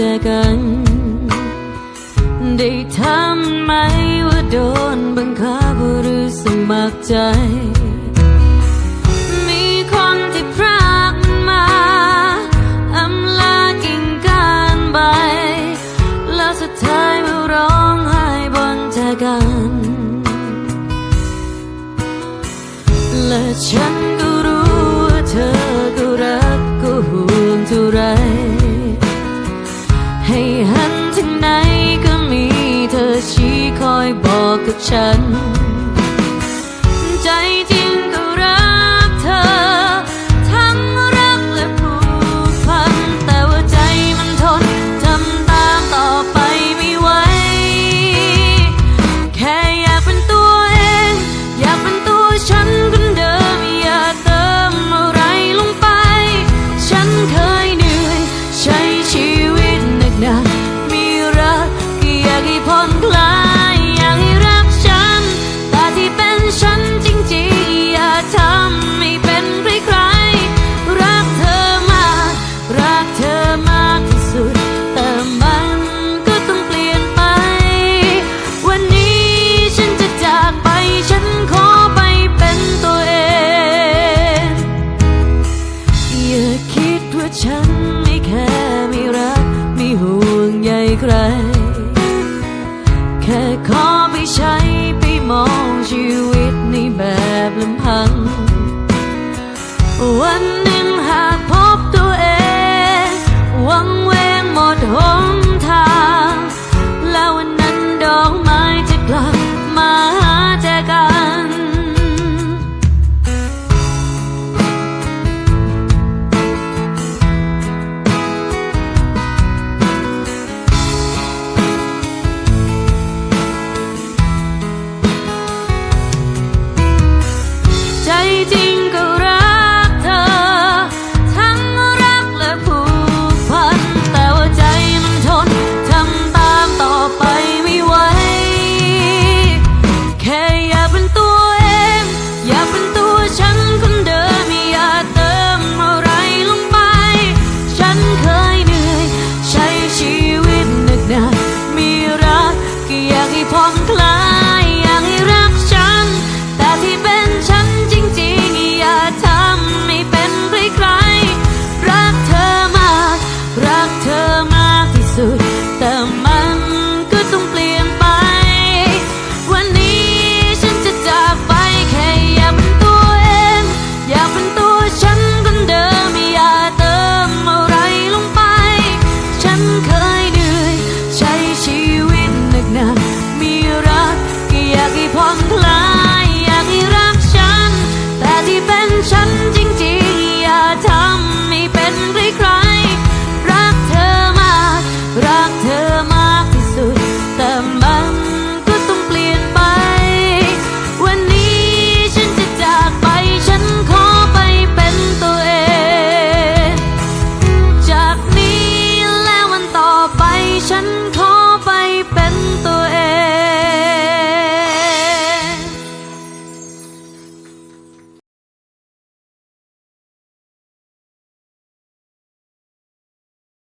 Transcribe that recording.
จอกัน ได้ทำไหมว่าโดนบังคับหรือสมัครใจ มีคนที่พากมาอำลากิ่การใบ แล้วสุดท้ายมาร้องไห้บนจากัน และฉันก็รู้ว่าเธอก็รักก็ห่วงเท่าไรางไหนก็มีเธอชี้คอยบอกกับฉัน ใจจริงก็ 참